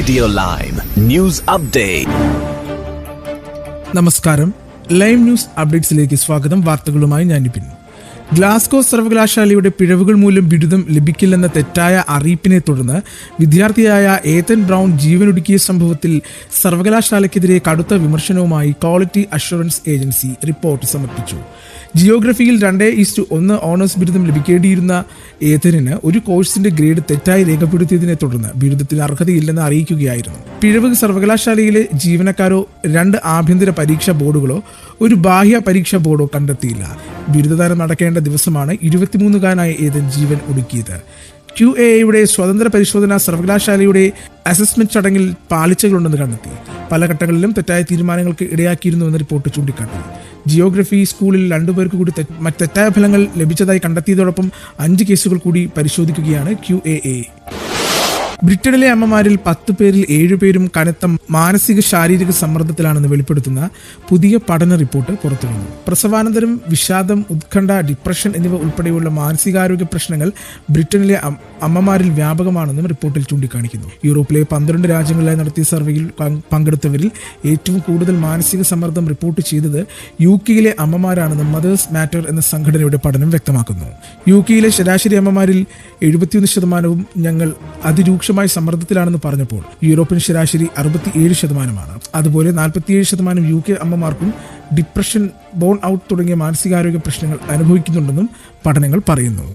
Radio lime news update നമസ്കാരം. Live news അപ്ഡേറ്റ്സിലേക്ക് സ്വാഗതം. വാർത്തകളുമായി ഞാൻ നിപിൻ ഗ്ലാസ്കോ സർവകലാശാലയുടെ പിഴവുകൾ മൂലം ബിരുദം ലഭിക്കില്ലെന്ന തെറ്റായ അറിയിപ്പിനെ തുടർന്ന് വിദ്യാർത്ഥിയായ ഏതൻ ബ്രൗൺ ജീവനൊടുക്കിയ സംഭവത്തിൽ സർവകലാശാലയ്ക്കെതിരെ കടുത്ത വിമർശനവുമായി ക്വാളിറ്റി അഷുറൻസ് ഏജൻസി റിപ്പോർട്ട് സമർപ്പിച്ചു. ജിയോഗ്രഫിയിൽ രണ്ട് ഈസ്റ്റ് ഒന്ന് ഓണേഴ്സ് ബിരുദം ലഭിക്കേണ്ടിയിരുന്ന ഏതനിന് ഒരു കോഴ്സിന്റെ ഗ്രേഡ് തെറ്റായി രേഖപ്പെടുത്തിയതിനെ തുടർന്ന് ബിരുദത്തിന് അർഹതയില്ലെന്ന് അറിയിക്കുകയായിരുന്നു. പിഴവ് സർവകലാശാലയിലെ ജീവനക്കാരോ രണ്ട് ആഭ്യന്തര പരീക്ഷാ ബോർഡുകളോ ഒരു ബാഹ്യ പരീക്ഷാ ബോർഡോ കണ്ടെത്തിയില്ല. ബിരുദദാനം നടക്കേണ്ട ദിവസമാണ് ഇരുപത്തിമൂന്നുകാരനായ ഏതൻ ജീവൻ ഒടുക്കിയത്. ക്യു എ യുടെ സ്വതന്ത്ര പരിശോധന സർവകലാശാലയുടെ അസസ്മെന്റ് ചടങ്ങിൽ പാളിച്ചകളുണ്ടെന്ന് കണ്ടെത്തി. പല ഘട്ടങ്ങളിലും തെറ്റായ തീരുമാനങ്ങൾക്ക് ഇടയാക്കിയിരുന്നുവെന്ന് റിപ്പോർട്ട് ചൂണ്ടിക്കാട്ടി. ജിയോഗ്രഫി സ്കൂളിൽ രണ്ടുപേർക്ക് കൂടി തെറ്റായ ഫലങ്ങൾ ലഭിച്ചതായി കണ്ടെത്തിയതോടൊപ്പം അഞ്ച് കേസുകൾ കൂടി പരിശോധിക്കുകയാണ് ക്യു എ. ബ്രിട്ടനിലെ അമ്മമാരിൽ പത്ത് പേരിൽ ഏഴുപേരും കനത്ത മാനസിക ശാരീരിക സമ്മർദ്ദത്തിലാണെന്ന് വെളിപ്പെടുത്തുന്ന പുതിയ പഠന റിപ്പോർട്ട് പുറത്തുവന്നു പ്രസവാനന്തരം വിഷാദം ഉത്കണ്ഠ ഡിപ്രഷൻ എന്നിവ ഉൾപ്പെടെയുള്ള മാനസികാരോഗ്യ പ്രശ്നങ്ങൾ ബ്രിട്ടനിലെ അമ്മമാരിൽ വ്യാപകമാണെന്നും റിപ്പോർട്ടിൽ ചൂണ്ടിക്കാണിക്കുന്നു. യൂറോപ്പിലെ പന്ത്രണ്ട് രാജ്യങ്ങളിലായി നടത്തിയ സർവേയിൽ പങ്ക് പങ്കെടുത്തവരിൽ ഏറ്റവും കൂടുതൽ മാനസിക സമ്മർദ്ദം റിപ്പോർട്ട് ചെയ്തത് യു കെയിലെ അമ്മമാരാണെന്ന് മദേഴ്സ് മാറ്റർ എന്ന സംഘടനയുടെ പഠനം വ്യക്തമാക്കുന്നു. യു കെയിലെ ശരാശരി അമ്മമാരിൽ എഴുപത്തിയൊന്ന് ശതമാനവും ഞങ്ങൾ അതിരൂക്ഷമായ സമ്മർദ്ദത്തിലാണെന്ന് പറഞ്ഞപ്പോൾ യൂറോപ്യൻ ശരാശരി അറുപത്തിയേഴ് ശതമാനമാണ്. അതുപോലെ നാൽപ്പത്തിയേഴ് ശതമാനം യു കെ അമ്മമാർക്കും ഡിപ്രഷൻ ബോൺ ഔട്ട് തുടങ്ങിയ മാനസികാരോഗ്യ പ്രശ്നങ്ങൾ അനുഭവിക്കുന്നുണ്ടെന്നും പഠനങ്ങൾ പറയുന്നു.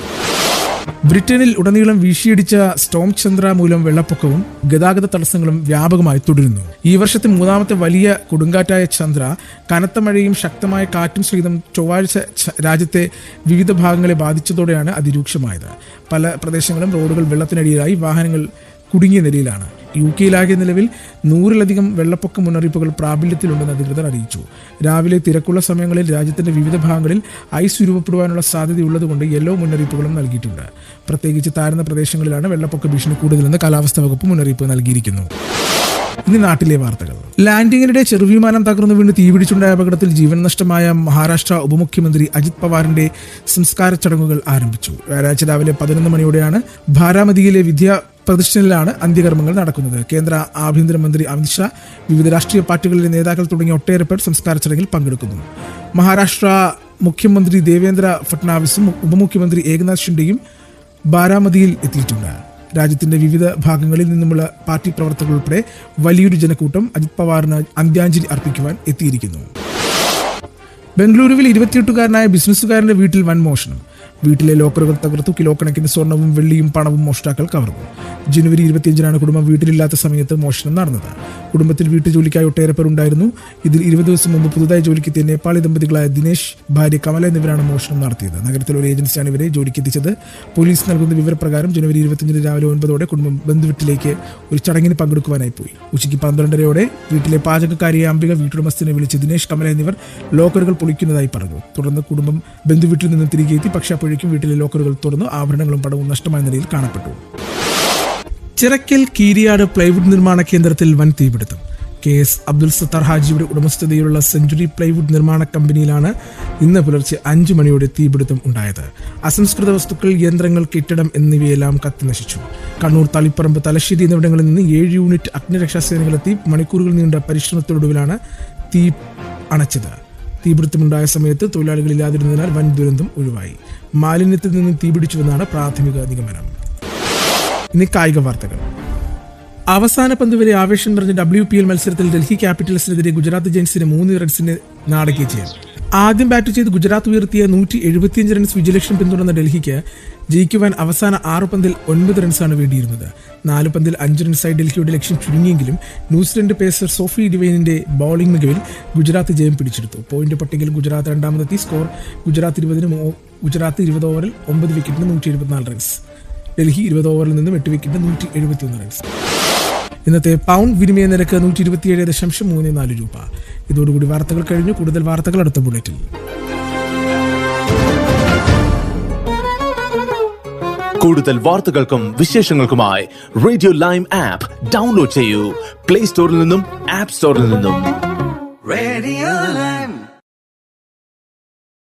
ബ്രിട്ടനിൽ ഉടനീളം വീശിയടിച്ച സ്റ്റോം ചന്ദ്ര മൂലം വെള്ളപ്പൊക്കവും ഗതാഗത തടസ്സങ്ങളും വ്യാപകമായി തുടരുന്നു. ഈ വർഷത്തെ മൂന്നാമത്തെ വലിയ കൊടുങ്കാറ്റായ ചന്ദ്ര കനത്ത മഴയും ശക്തമായ കാറ്റും സഹിതം ചൊവ്വാഴ്ച രാജ്യത്തെ വിവിധ ഭാഗങ്ങളെ ബാധിച്ചതോടെയാണ് അതിരൂക്ഷമായത്. പല പ്രദേശങ്ങളും റോഡുകൾ വെള്ളത്തിനടിയിലായി വാഹനങ്ങൾ കുടുങ്ങിയ നിലയിലാണ്. യു കെയിലാകെ നിലവിൽ നൂറിലധികം വെള്ളപ്പൊക്ക മുന്നറിയിപ്പുകൾ പ്രാബല്യത്തിലുണ്ടെന്ന് അധികൃതർ അറിയിച്ചു. രാവിലെ തിരക്കുള്ള സമയങ്ങളിൽ രാജ്യത്തിന്റെ വിവിധ ഭാഗങ്ങളിൽ ഐസ് രൂപപ്പെടുവാനുള്ള സാധ്യതയുള്ളതുകൊണ്ട് യെല്ലോ മുന്നറിയിപ്പുകളും നൽകിയിട്ടുണ്ട്. പ്രത്യേകിച്ച് താഴ്ന്ന പ്രദേശങ്ങളിലാണ് വെള്ളപ്പൊക്ക ഭീഷണി കൂടുതലെന്ന് കാലാവസ്ഥാ വകുപ്പ് മുന്നറിയിപ്പ് നൽകിയിരിക്കുന്നു. ഇനി നാട്ടിലെ വാർത്തകൾ. ലാൻഡിങ്ങിനിടെ ചെറുവിമാനം തകർന്നു വീണ് തീപിടിച്ചുണ്ടായ അപകടത്തിൽ ജീവൻ നഷ്ടമായ മഹാരാഷ്ട്ര ഉപമുഖ്യമന്ത്രി അജിത് പവാറിന്റെ സംസ്കാര ചടങ്ങുകൾ ആരംഭിച്ചു. വ്യാഴാഴ്ച രാവിലെ പതിനൊന്ന് മണിയോടെയാണ് ഭാരാമതിയിലെ വിദ്യാ പ്രതിഷ്ഠനിലാണ് അന്ത്യകർമ്മങ്ങൾ നടക്കുന്നത്. കേന്ദ്ര ആഭ്യന്തരമന്ത്രി അമിത്ഷാ വിവിധ രാഷ്ട്രീയ പാർട്ടികളിലെ നേതാക്കൾ തുടങ്ങിയ ഒട്ടേറെ പേർ സംസ്കാര ചടങ്ങിൽ പങ്കെടുക്കുന്നു. മഹാരാഷ്ട്ര മുഖ്യമന്ത്രി ദേവേന്ദ്ര ഫട്നാവിസും ഉപമുഖ്യമന്ത്രി ഏകനാഥ് ഷിൻഡെയും ബാരാമതിയിൽ എത്തിയിട്ടുണ്ട്. രാജ്യത്തിന്റെ വിവിധ ഭാഗങ്ങളിൽ നിന്നുമുള്ള പാർട്ടി പ്രവർത്തകർ ഉൾപ്പെടെ വലിയൊരു ജനക്കൂട്ടം അജിത് പവാറിന് അന്ത്യാഞ്ജലി അർപ്പിക്കുവാൻ എത്തിയിരിക്കുന്നു. ബംഗളൂരുവിൽ ഇരുപത്തിയെട്ടുകാരനായ ബിസിനസ്സുകാരന്റെ വീട്ടിൽ വൻ മോഷണം. വീട്ടിലെ ലോക്കറുകൾ തകർത്തു കിലോ കണക്കിന് സ്വർണവും വെള്ളിയും പണവും മോഷ്ടാക്കൾ കവർന്നു. ജനുവരി ഇരുപത്തിയഞ്ചിനാണ് കുടുംബം വീട്ടിലില്ലാത്ത സമയത്ത് മോഷണം നടന്നത്. കുടുംബത്തിൽ വീട്ടുജോലിക്കായി ഒട്ടേറെ പേർ ഉണ്ടായിരുന്നു ഇതിൽ ഇരുപത് ദിവസം മുമ്പ് പുതുതായി ജോലിക്കെത്തിയ നേപ്പാളി ദമ്പതികളായ ദിനേശ് ഭാര്യ കമല എന്നിവരാണ് മോഷണം നടത്തിയത്. നഗരത്തിലെ ഒരു ഏജൻസിയാണ് ഇവരെ ജോലിക്കെത്തിച്ചത് പോലീസ് നൽകുന്ന വിവരപ്രകാരം ജനുവരി ഇരുപത്തിയഞ്ചിന് രാവിലെ ഒൻപതോടെ കുടുംബം ബന്ധുവീട്ടിലേക്ക് ഒരു ചടങ്ങിന് പങ്കെടുക്കുവാനായി പോയി. ഉച്ചയ്ക്ക് പന്ത്രണ്ടരയോടെ വീട്ടിലെ പാചകക്കാരിയെ അംബിക വീട്ടുടമസ്ഥനെ വിളിച്ച് ദിനേശ് കമല എന്നിവർ ലോക്കറുകൾ പൊളിക്കുന്നതായി പറഞ്ഞു. തുടർന്ന് കുടുംബം ബന്ധുവീട്ടിൽ നിന്ന് തിരികെ എത്തി പക്ഷേ അപ്പോഴേക്കും വീട്ടിലെ ലോക്കറുകൾ തുറന്ന് ആഭരണങ്ങളും പണവും നഷ്ടമായ നിലയിൽ കാണപ്പെട്ടു. ചിറക്കൽ കീരിയാട് പ്ലൈവുഡ് നിർമ്മാണ കേന്ദ്രത്തിൽ വൻ തീപിടുത്തം. കെ എസ് അബ്ദുൽ സത്താർ ഹാജിയുടെ ഉടമസ്ഥതയിലുള്ള സെഞ്ചുറി പ്ലൈവുഡ് നിർമ്മാണ കമ്പനിയിലാണ് ഇന്ന് പുലർച്ചെ അഞ്ചു മണിയോടെ തീപിടുത്തം ഉണ്ടായത്. അസംസ്കൃത വസ്തുക്കൾ യന്ത്രങ്ങൾ കെട്ടിടം എന്നിവയെല്ലാം കത്തിനശിച്ചു കണ്ണൂർ തളിപ്പറമ്പ് തലശ്ശേരി എന്നിവിടങ്ങളിൽ നിന്ന് ഏഴ് യൂണിറ്റ് അഗ്നിരക്ഷാ സേനകളെത്തി മണിക്കൂറുകൾ നീണ്ട പരിശ്രമത്തിനൊടുവിലാണ് തീ അണച്ചത്. തീപിടുത്തമുണ്ടായ സമയത്ത് തൊഴിലാളികൾ ഇല്ലാതിരുന്നതിനാൽ വൻ ദുരന്തം ഒഴിവായി. മാലിന്യത്തിൽ നിന്ന് തീപിടിച്ചുവെന്നാണ് പ്രാഥമിക നിഗമനം. ഇനി കായിക വാർത്തകൾ. അവസാന പന്ത് വരെ ആവേശം നിറഞ്ഞ ഡബ്ല്യു പി എൽ മത്സരത്തിൽ ഡൽഹി ക്യാപിറ്റൽസിനെതിരെ ഗുജറാത്ത് ജയൻസിന് മൂന്ന് റൺസിന് നാടകീയ ജയം. ആദ്യം ബാറ്റ് ചെയ്ത് ഗുജറാത്ത് ഉയർത്തിയ നൂറ്റി എഴുപത്തിയഞ്ച് റൺസ് വിജയലക്ഷ്യം പിന്തുടർന്ന ഡൽഹിക്ക് ജയിക്കുവാൻ അവസാന ആറ് പന്തിൽ ഒൻപത് റൺസാണ് വേണ്ടിയിരുന്നത്. നാല് പന്തിൽ അഞ്ച് റൺസായി ഡൽഹിയുടെ ലക്ഷ്യം ചുരുങ്ങിയെങ്കിലും ന്യൂസിലൻഡ് പേസർ സോഫി ഡിവൈനിന്റെ ബൌളിംഗ് മികവിൽ ഗുജറാത്ത് ജയം പിടിച്ചെടുത്തു. പോയിന്റ് പട്ടികയിൽ ഗുജറാത്ത് രണ്ടാമതെത്തി. സ്കോർ ഗുജറാത്ത് ഇരുപതിന് ഗുജറാത്ത് ഇരുപത് ഓവറിൽ ഒമ്പത് വിക്കറ്റിന് നൂറ്റി എഴുപത്തിനാല് റൺസ് ഡൽഹി ഇരുപത് ഓവറിൽ നിന്നും എട്ട് വിക്കറ്റിന് നൂറ്റി എഴുപത്തിയൊന്ന് റൺസ് ഇന്നത്തെ പൗണ്ട് വിനിമയ നിരക്ക് നൂറ്റി ഇരുപത്തിയേഴ് ദശാംശം മൂന്ന് നാല് രൂപ. ഇതോടുകൂടി വാർത്തകൾ കഴിഞ്ഞു. കൂടുതൽ വാർത്തകൾ അടുത്ത ബുള്ളറ്റിൽ. കൂടുതൽ വാർത്തകൾക്കും വിശേഷങ്ങൾക്കുമായി റേഡിയോ ലൈം ആപ്പ് ഡൗൺലോഡ് ചെയ്യൂ. പ്ലേ സ്റ്റോറിൽ നിന്നും ആപ്പ് സ്റ്റോറിൽ നിന്നും. റേഡിയോ.